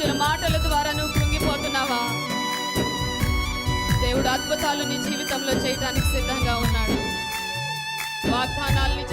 ఇచ్చిన మాటల ద్వారా నువ్వు కృంగిపోతున్నావా? దేవుడు అద్భుతాలు నీ జీవితంలో చేయడానికి సిద్ధంగా ఉన్నాడు. వాగ్దానాలు నిజ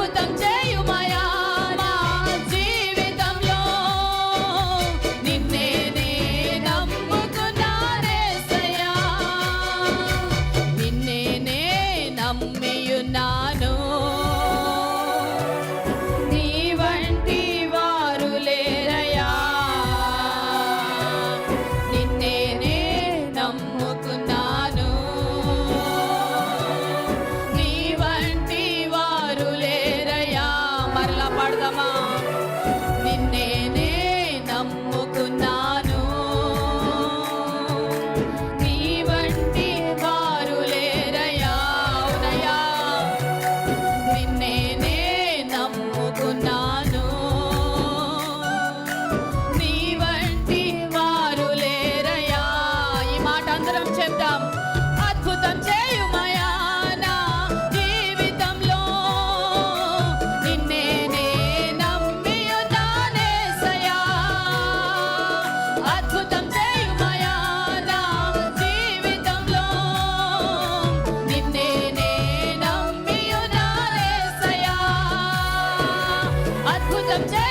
అద్భుతం చేయుమయా నా జీవితంలో. నిన్నే నమ్మియున్నాను.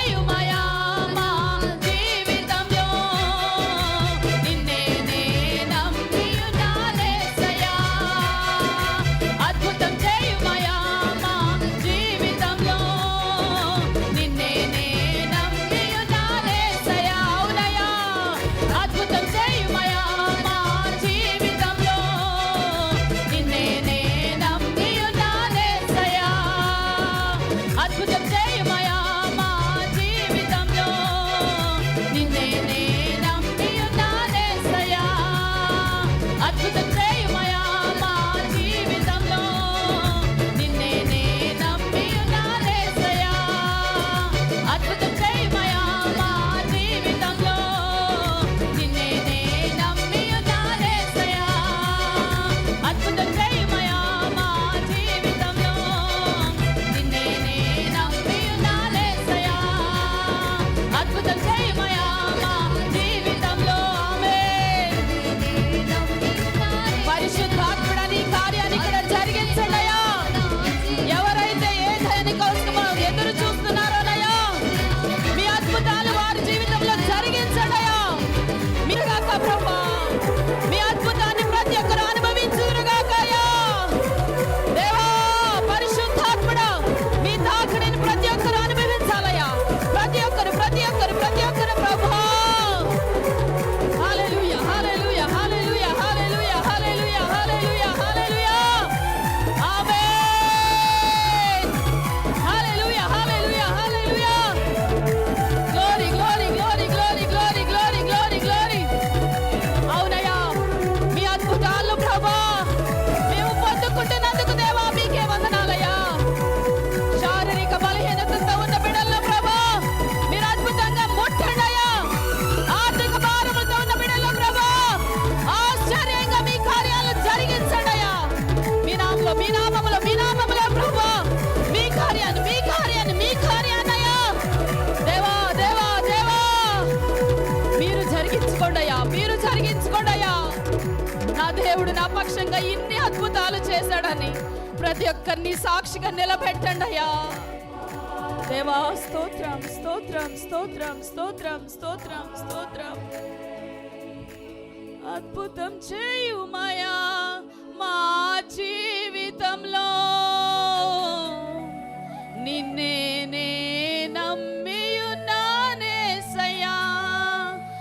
you my సాక్ష్యంగా ఇన్ని అద్భుతాలు చేశాడని ప్రతి ఒక్కరిని సాక్షిగా నిలబెట్టండి అయ్యా. దేవా స్తోత్రం స్తోత్రం స్తోత్రం స్తోత్రం స్తోత్రం స్తోత్రం. అద్భుతం చేయుమయా మా జీ